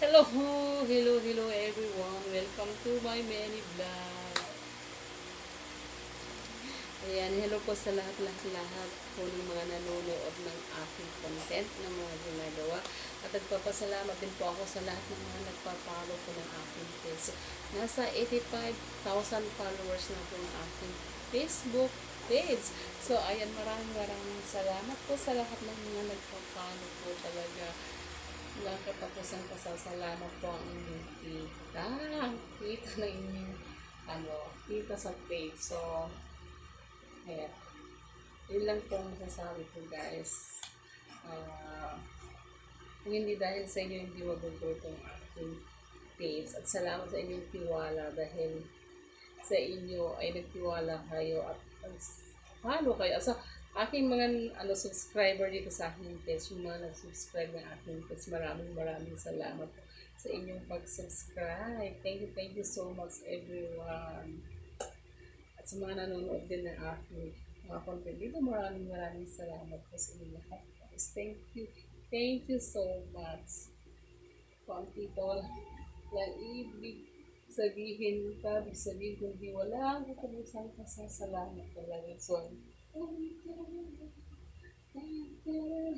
Hello, hello, hello everyone. Welcome to my many vlog. Ayan, hello po sa lahat-lahat-lahat po ng mga nanonood ng aking content na mga ginagawa. At nagpapasalamat din po ako sa lahat ng mga nagpapalo po ng aking page. Nasa 85,000 followers na po ng aking Facebook page. So, ayan, maraming maraming salamat po sa lahat ng mga nagpapalo po talaga. Walang katapusan pasasalamat po ang inyong kita. Kita na inyong ano, kita sa page. So, lang po masasabi ko guys. Ah, kung hindi dahil sa inyo, hindi maguguto ang aking page. At salamat sa inyong tiwala dahil sa inyo ay nagtiwala kayo at follow kayo. So, aking mga ano subscriber dito sa aking page, yung mga nag-subscribe ng aking page, maraming maraming salamat sa inyong pag-subscribe. Thank you, thank you so much everyone. At sa mga nanonood din ng aking mga maraming maraming salamat po sa inyo lahat. Thank you. Thank you so much. Kung tito lang ibig sabihin ka, ibig sabihin kung di wala, katapusan ka sa salamat talaga. So, Thank you.